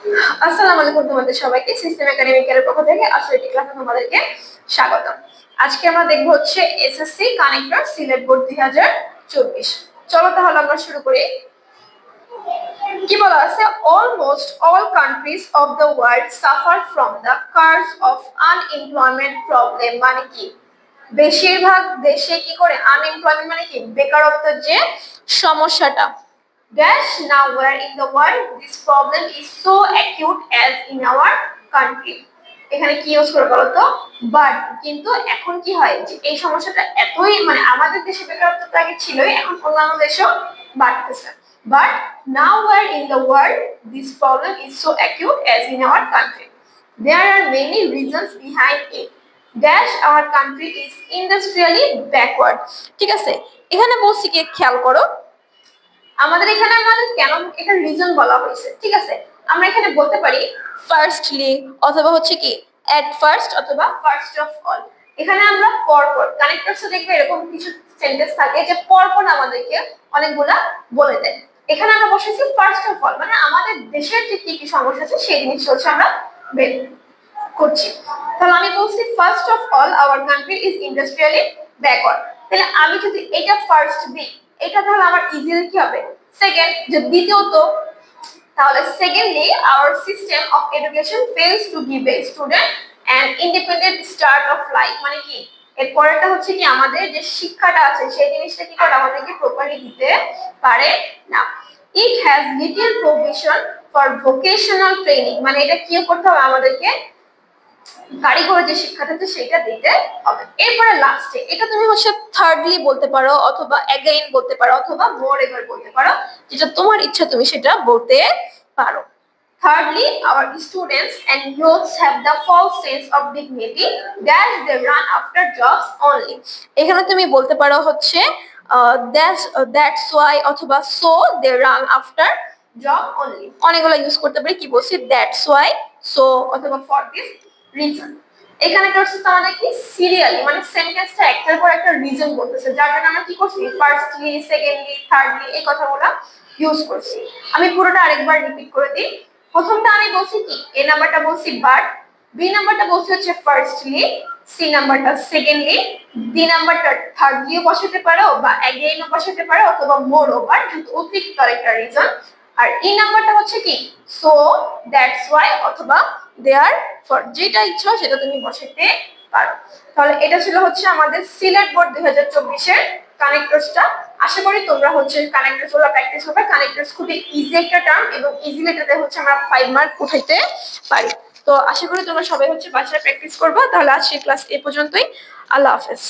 আসসালামু আলাইকুম তোমাদের সবাইকে সিস্টেম একাডেমিকের পক্ষ থেকে আসলে ক্লাসে তোমাদেরকে স্বাগত আজকে আমরা দেখব হচ্ছে এসএসসি কানেক্টর সিলেট বোর্ড দুই হাজার চব্বিশ। চলো তাহলে আমরা শুরু করি। কি বলা আছে? Almost all countries of the world suffer from the curse of unemployment problem মানে কি? বেশিরভাগ দেশে কি করে? আনএমপ্লয়মেন্ট মানে কি? বেকারত্বের যে সমস্যাটা। Dash nowhere in the world this problem is so acute as in our country. এখানে কি ইউজ করে বলো তো বাট কিন্তু এখন কি হয় যে এই সমস্যাটা এতই মানে আমাদের দেশে বেকারত্বটা আগে ছিলই, এখন অন্যান্য দেশেও বাড়তেছে। But now war in the world this problem is so acute as in our country there are many reasons behind it dash our country is industrially backward ঠিক আছে? এখানে বলছি কি, খেয়াল করো। আমাদের এখানে আমাদের কেন এটা রিজন বলা হয়েছে, ঠিক আছে? আমরা এখানে বলতে পারি ফার্স্টলি অথবা হচ্ছে কি এট ফার্স্ট অথবা ফার্স্ট অফ অল এখানে আমরা পরপর কানেক্টরসে দেখবে এরকম কিছু সেন্টেন্স থাকে যে পরপর আমাদেরকে অনেকগুলা বলে দেয়। এখানে আমরা বসেছি ফার্স্ট অফ অল মানে আমাদের দেশের যে কি কি সমস্যা আছে সেই জিনিসটা হচ্ছে আমরা বের করছি। তাহলে আমি বলছি first of all our country is industrially backward তাহলে আমি যদি এটা ফার্স্ট দিই এটা তাহলে আমার ইজিলি কি হবে? সেকেন্ড যে দ্বিতীয়ত, তাহলে secondly our system of education fails to give a student an independent start of life মানে কি? এর পরেরটা হচ্ছে কি, আমাদের যে শিক্ষাটা আছে, সেই জিনিসটা কি করে? আমাদেরকে প্রপারলি দিতে পারে না। It has little provision for vocational training মানে এটা কি করতে হবে আমাদেরকে? কারিগরি যে শিক্ষাটা আছে সেটা দিতে হবে। এরপরে লাস্টে এটা তুমি হচ্ছে থার্ডলি বলতে পারো অথবা অ্যাগেইন বলতে পারো অথবা মোর এভার বলতে পারো, যেটা তোমার ইচ্ছা তুমি সেটা বলতে পারো. এখানে তুমি বলতে পারো হচ্ছে দ্যাটস দ্যাটস ওয়াই অথবা so they run after job only অনেকগুলো ইউজ করতে পারি, কি বলছি? দ্যাটস ওয়াই সো অথবা ফর দিস রিজন এখানে একটা হচ্ছে কি সিরিয়ালি মানে সেন্টেন্সটা একটার পর একটা রিজন করতেছে, যার জন্য আমরা কি করছি? ফার্স্টলি সেকেন্ডলি থার্ডলি এই কথাগুলো ইউজ করছি। আমি পুরোটা আরেকবার রিপিট করে দিই। প্রথমটা আমি বলছি কি? এ নাম্বারটা বলছি বাট বি নাম্বারটা বলছি হচ্ছে ফার্স্টলি সি নাম্বারটা সেকেন্ডলি ডি নাম্বারটা থার্ডলিও বসাতে পারো বা অ্যাগেইনও বসাতে পারো অথবা মোর ওভার যেহেতু অতিরিক্ত একটা রিজন আর ই নাম্বারটা হচ্ছে কি? সো দ্যাটস ওয়াই অথবা দেয়ার ফর যেটা ইচ্ছা সেটা তুমি বসাতে পারো। তাহলে এটা ছিল হচ্ছে আমাদের সিলেট বোর্ড দুই হাজার চব্বিশের কানেক্টরসটা। আশা করি তোমরা হচ্ছে কানেক্টরসগুলো প্র্যাকটিস হবে। কানেক্টরস খুবই ইজি একটা টার্ম এবং ইজিলি এটাতে হচ্ছে আমরা ফাইভ মার্ক উঠাইতে পারি। তো আশা করি তোমরা সবাই হচ্ছে বাসায় প্র্যাকটিস করব। তাহলে আজকে ক্লাস এ পর্যন্তই। আল্লাহ হাফেজ।